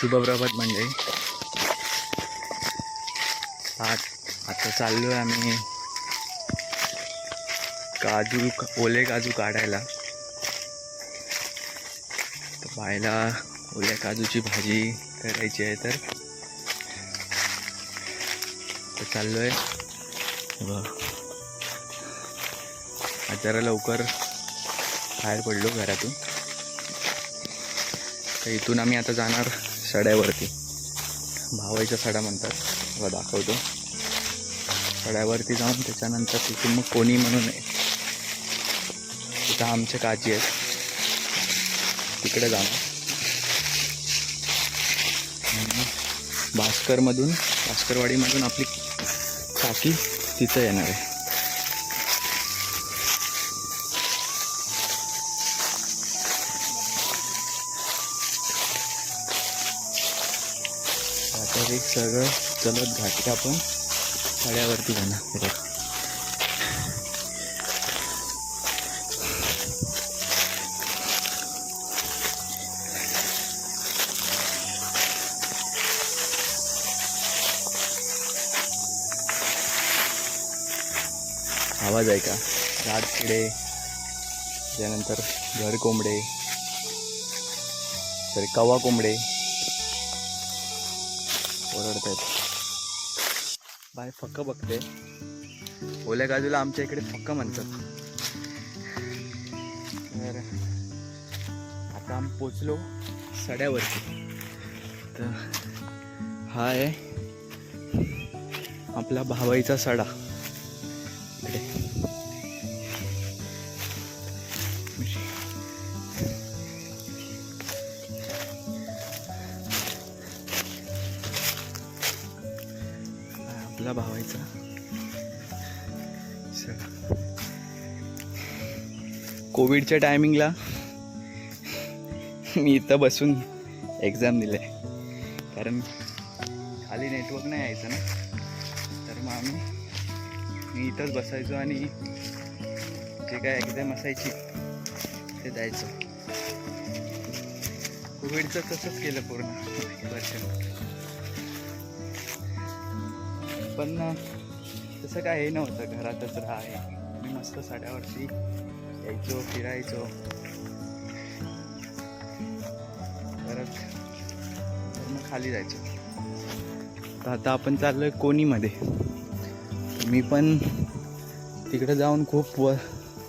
शुभप्रभात म्हणजे आज आता चाललो आहे आम्ही काजू ओले काजू काढायला. तर ओल्या काजूची भाजी करायची आहे तर. तर चाललो आहे बघ. आज जरा लवकर बाहेर पडलो घरातून. तर इथून आम्ही आता जाणार सड्यावरती. भावायच्या सड्या म्हणतात. बघा दाखवतो. सड्यावरती जाऊन त्याच्यानंतर तिथून मग कोणी म्हणून आहे. तिथं आमचे काजी आहेत. तिकडे जाणार भास्करमधून भास्करवाडीमधून आपली काकी तिथं येणार आहे. सगळं चलत घाट आपण सड्यावरती जाणार हे आवाज आहे का? रात त्यानंतर घर कोंबडे सॉरी कवा कोंबडे ओरडत आहेत बाय फक्क बघते. ओल्या काजूला आमच्या इकडे फक्क म्हणतात. तर आता आम्ही पोचलो सड्यावरती. तर हा आहे आपला भावाईचा सडा. कोविडच्या टायमिंगला मी इथं बसून एक्झाम दिले कारण खाली नेटवर्क नाही यायचं ना. तर मग आम्ही मी इथंच बसायचो आणि जे काय एक्झाम असायची ते द्यायचो. कोविडचं तसंच केलं पूर्ण वर्ष पण तसं काय हे नव्हतं. घरातच राहाय मी मस्त साड्यावरती यायचो फिरायचो. परत तर मग खाली जायचो. तर आता आपण चाललोय कोणीमध्ये? मी पण तिकडे जाऊन खूप व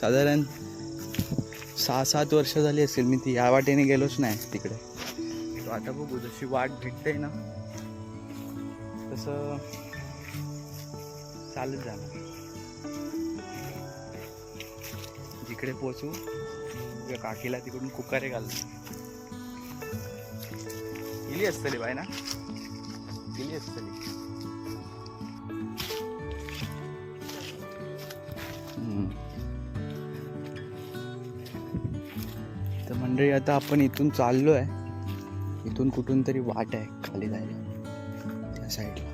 साधारण सहा सात वर्ष झाली असेल मी ती या वाटेने गेलोच नाही तिकडे. तो आता बघू जशी वाट भेटते ना तसं चालत जाणार. जिकडे पोचू तुझ्या काकीला तिकडून कुकारे घालतो गेली असतली बाय ना? गेली असतली. तर मंडळी आता आपण इथून चाललो आहे इथून कुठून तरी वाट आहे खाली जायला. त्या साईडला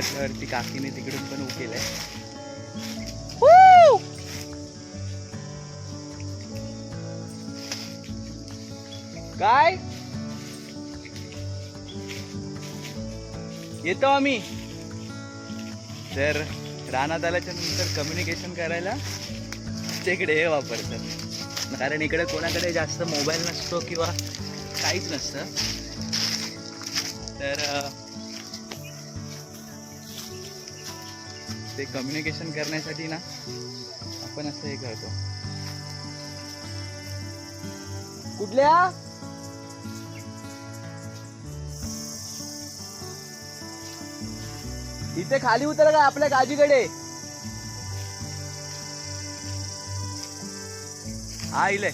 घातल्यावरती काकीने तिकडून पण उकेलाय. काय? येतो आम्ही. तर रानात आल्याच्यानंतर कम्युनिकेशन करायला तिकडे हे वापरतात. कारण इकडे कोणाकडे जास्त मोबाईल नसतो किंवा काहीच नसतं. तर ते कम्युनिकेशन करण्यासाठी ना आपण असं हे करतो. कुठल्या? इथे खाली उतर का आपल्या गाजीकडे हा इले.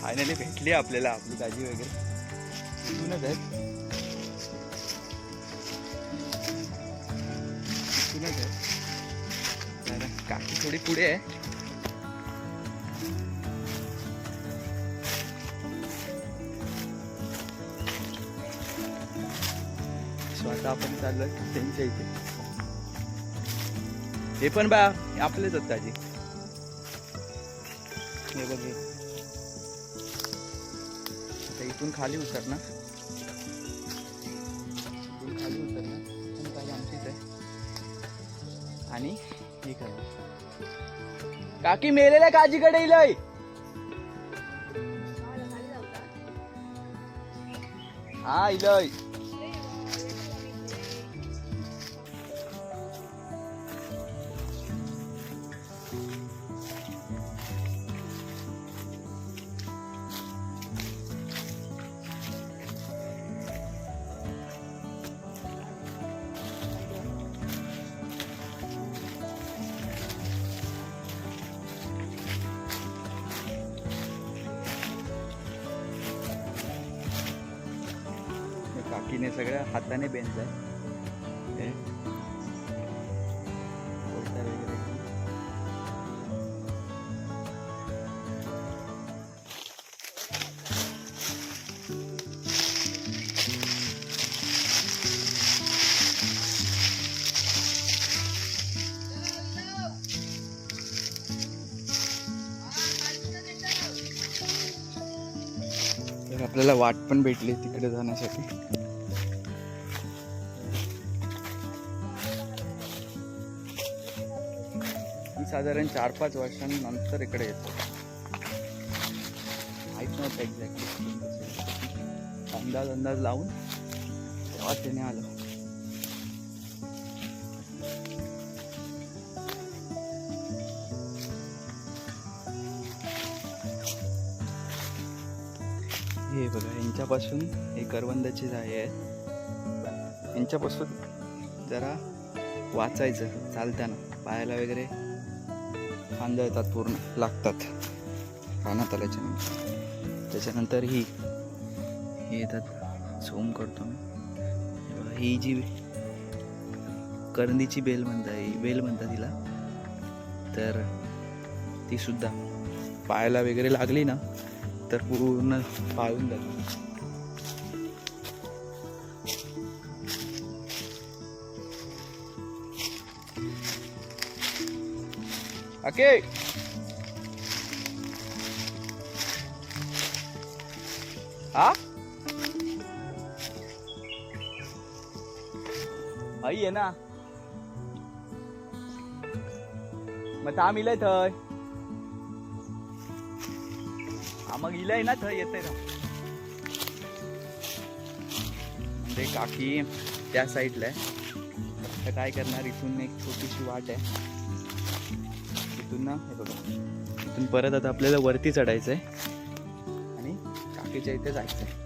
फायनली भेटली आपल्याला आपली काजी वगैरे. इथूनच आहे इथूनच आहे तर काकी थोडी पुढे आहे. स्वतः आपण चाललोय त्यांच्या इथे. हे पण बा आपलेच आहेत ताजी हे बघ इथून खाली उतरणार. आणि हे करा काकी मेलेल्या काजीकडे इलय हा इलय हे पद्धतीने सगळ्या हाताने बेंच आहे. आपल्याला वाट पण भेटली तिकडे जाण्यासाठी. साधारण चार पाच वर्षांनंतर इकडे येतो. माहीत नव्हतं एक्झॅक्टली अंदाज अंदाज लावून तेव्हा त्याने आलो. हे बघा यांच्यापासून हे करवंदाची झाडे आहेत. यांच्यापासून जरा वाचायचं चालताना पायाला वगैरे. फांद्या येतात पूर्ण लागतात. पाण्यात आल्याच्या त्याच्यानंतर? ही हे येतात. सोम करतो मी. ही जी करंदीची बेल म्हणता ही बेल म्हणतात तिला तर ती सुद्धा पायाला वगैरे लागली ना तर पूर्ण पाळून जाते. ओके. हा? आई आहे ना. मग थांब इलय थंय. हा मग इलाय ना थय येते ना. म्हणजे काकी त्या साईडला आहे. तर काय करणार इथून एक छोटीशी वाट आहे. इथून ना हे बघा. इथून परत आता आपल्याला वरती चढायचं आहे आणि काकीच्या इथे जायचं आहे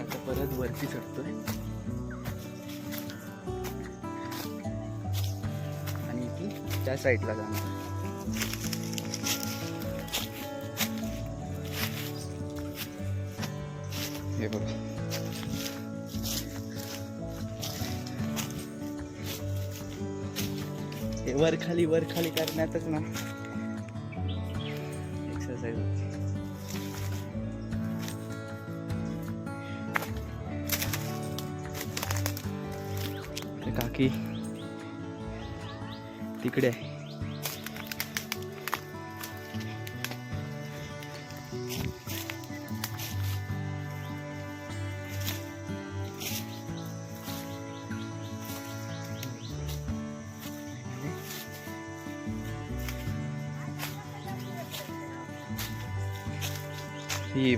आता परत वरती चढतोय. आणि इथून त्या साईडला जाणार. हे बघा. हे वर खाली वर खाली करण्यातच ना. एक्सरसाइज काकी तिकडे. आहे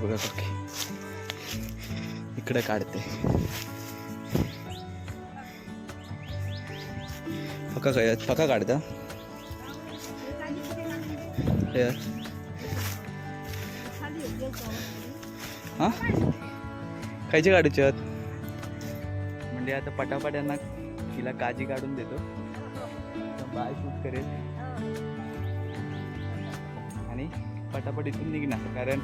बघा काकी इकडे काढते. पका काय पका काढता? हे. हा? खायचे काढूचे आहेत म्हणजे आता पटापट यांना तिला काजी काढून देतो. बाय शूट करेल. आणि पटापट इथून निघणार कारण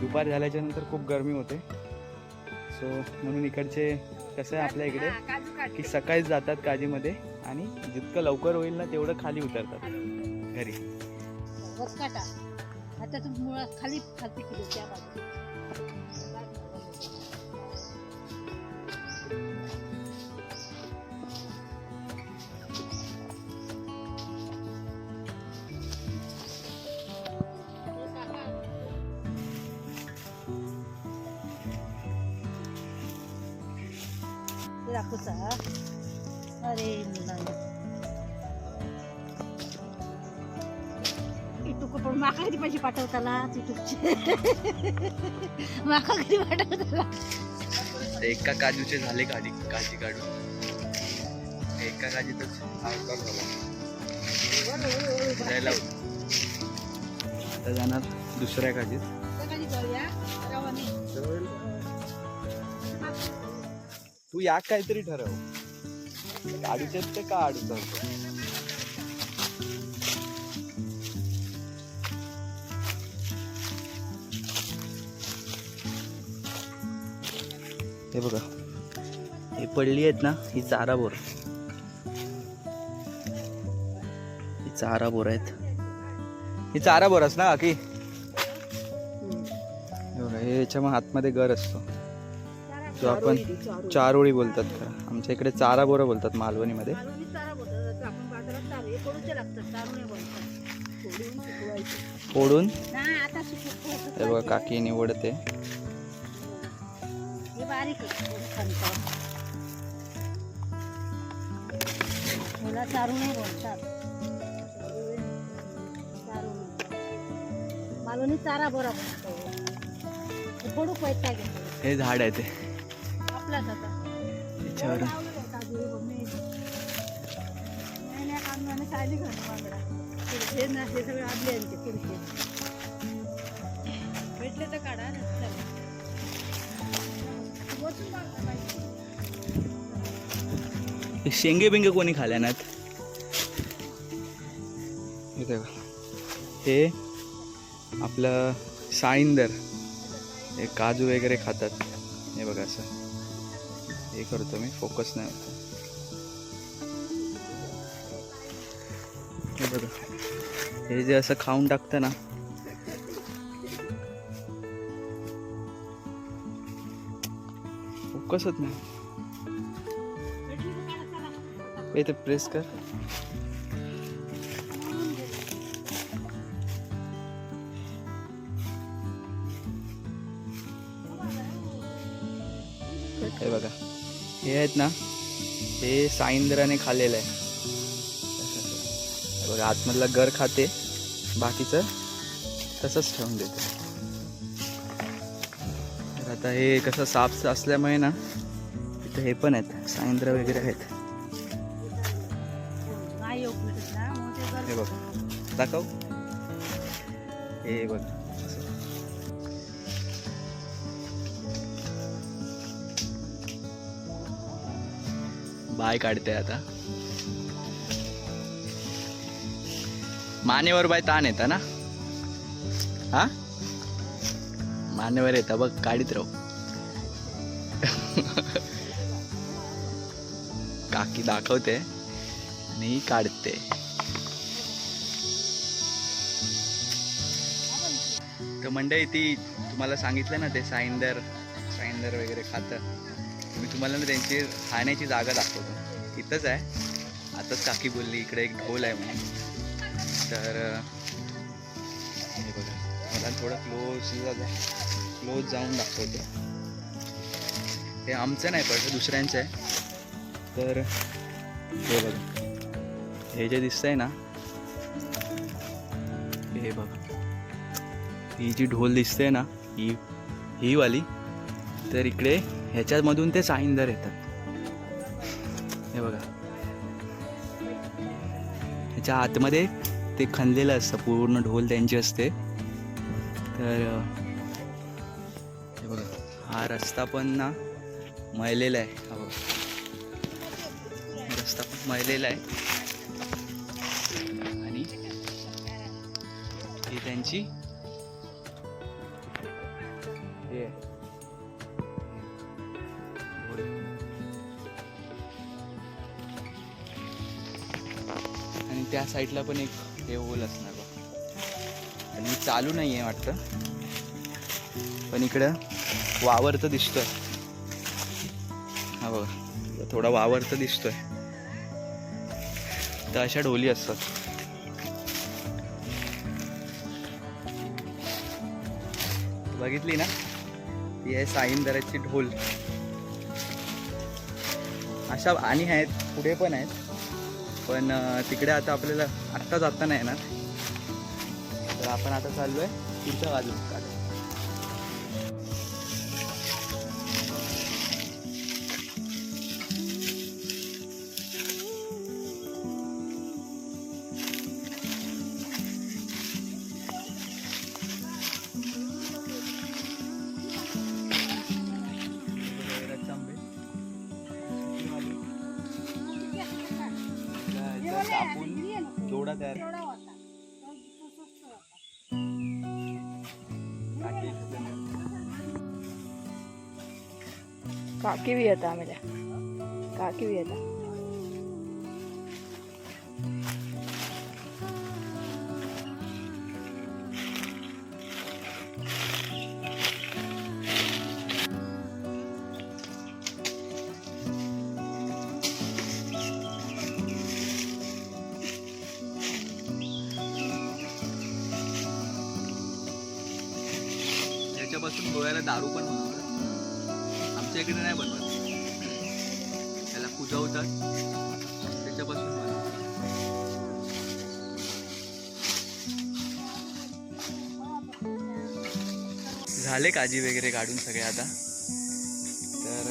दुपार झाल्याच्यानंतर खूप गरमी होते. सो म्हणून इकडचे कसं आहे आपल्या इकडे. की सकाळीच जातात काजीमध्ये आणि जितकं लवकर होईल ना तेवढं खाली उतरतात. घरी. आता खाली दाखवचा अरे इटूक पण माका किती पैसे पाठवताला इटूकचे माका किती पाठवताला. एका काजूचे झाले काजी काजी काढून. एका काजीतच आता जाणार दुसऱ्या काजीत. तू या काहीतरी ठरव. काढूचे ते का अडचण हे बघा. हे पडली आहेत ना ही चारा बोर. ही चारा बोर आहेत. ही चारा बोर ना की हे याच्या मग आतमध्ये गर असतो. जो आपण चारोळी बोलतात का आमच्या इकडे चारा बोरं बोलतात मालवणीमध्ये. फोडून हे बघा काकी निवडते. मालवणी चारा बरा हे झाड आहे ते. आपलाच त्याच्यावर हे यांचे पुढचे भेटले तर काढा शेंगे बिंगे कोणी खाल्या नात हे आपलं साईंदर. हे काजू वगैरे खातात. हे बघा असं. हे करतो मी फोकस नाही होत. हे बघा. हे जे असं खाऊन टाकतं ना फोकसच नाही. तर प्रेस कर. हे आहेत ना हे साईंद्राने खाल्लेलं आहे. बघा आतमधला गर खाते बाकीचं तसंच ठेवून देते. तर आता हे कसं साफ असल्यामुळे ना तिथं हे पण आहेत साईंद्र वगैरे आहेत. नाही हे बघ दाखव. हे बघ. बाय काढते आता. मानेवर बाय ताण येता ना? हा? मानेवर येता बघ काढीत राहू. काकी दाखवते आणि काढते. तर मंडळी ती तुम्हाला सांगितलं ना ते साईंदर साईंदर वगैरे खातं. मी तुम्हाला ना त्यांची खाण्याची जागा दाखवतो. इथंच आहे. आताच काकी बोलली इकडे एक ढोल आहे म्हणून. तर हे बघा. मला थोडं क्लोज क्लोज जाऊन दाखवतो. हे आमचं नाही पडलं दुसऱ्यांचं आहे. तर हे बघा. हे जे दिसतंय ना हे बघा. ही जी ढोल दिसते ना ही ही वाली. तर इकडे ह्याच्यामधून ते साईंदर येतात. हे बघा. ह्याच्या आतमध्ये ते खणलेलं असतं पूर्ण ढोल त्यांची असते. तर हे बघा. हा रस्ता पण ना मळलेला आहे. हा बघा. रस्ता पण मळलेला आहे. आणि ही त्यांची त्या साईडला पण एक हे होल असणार बघ. आणि चालू नाही आहे वाटतं. पण इकडं वावर तर दिसतोय. हा बघा. थोडा वावर तर दिसतोय. तर अशा ढोली असतात. बघितली ना? ती आहे साईंदराची ढोल. अशा आणि आहेत पुढे पण आहेत. पण तिकडे आता आपल्याला आत्ता जाता नाही येणार. तर आपण आता चाललोय पुढच्या बाजूला. कापून जोडा तयार काठी काकी बी येता आम्हाला आपण गोव्याला दारू पण बनवतात आमच्या इकडे नाही बनवत. त्याला कुजवतात. त्याच्यापासून बनवतात. झाले काजी वगैरे काढून सगळे आता. तर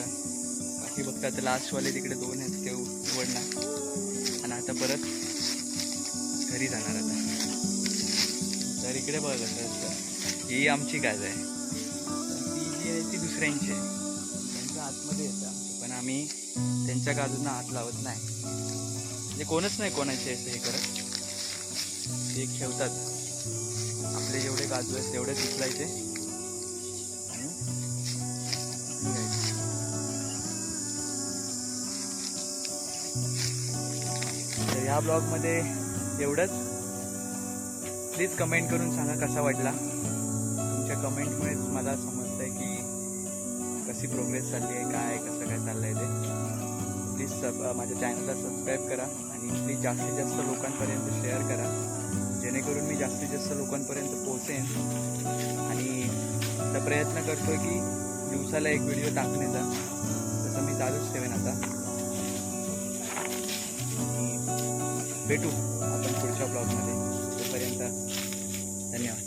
बाकी बघता आता लास्टवाले तिकडे दोन आहेत ते उघडणार. आणि आता परत घरी जाणार आता. तर इकडे बघा कसं ही आमची गाज आहे. दुसऱ्यांची आहे त्यांच्या आतमध्ये येतं आमचं. पण आम्ही त्यांच्या गाजूंना हात लावत नाही. म्हणजे कोणच नाही कोणाचे असं हे करत. ते ठेवतात आपले जेवढे गाजू आहेत तेवढेच उचलायचे. तर ह्या ब्लॉगमध्ये एवढंच. प्लीज कमेंट करून सांगा कसा वाटला. तुमच्या कमेंटमुळेच मला समजतं आहे की कशी प्रोग्रेस चालली आहे काय आहे, कसं काय चाललं आहे ते प्लीज सब माझ्या चॅनलला सबस्क्राईब करा आणि प्लीज जास्तीत जास्त लोकांपर्यंत शेअर करा. जेणेकरून मी जास्तीत जास्त लोकांपर्यंत पोहोचेन. आणि आता प्रयत्न करतो की दिवसाला एक व्हिडिओ टाकण्याचा तसं मी चालूच ठेवेन आता. आणि भेटू आपण पुढच्या ब्लॉगमध्ये तोपर्यंत धन्यवाद.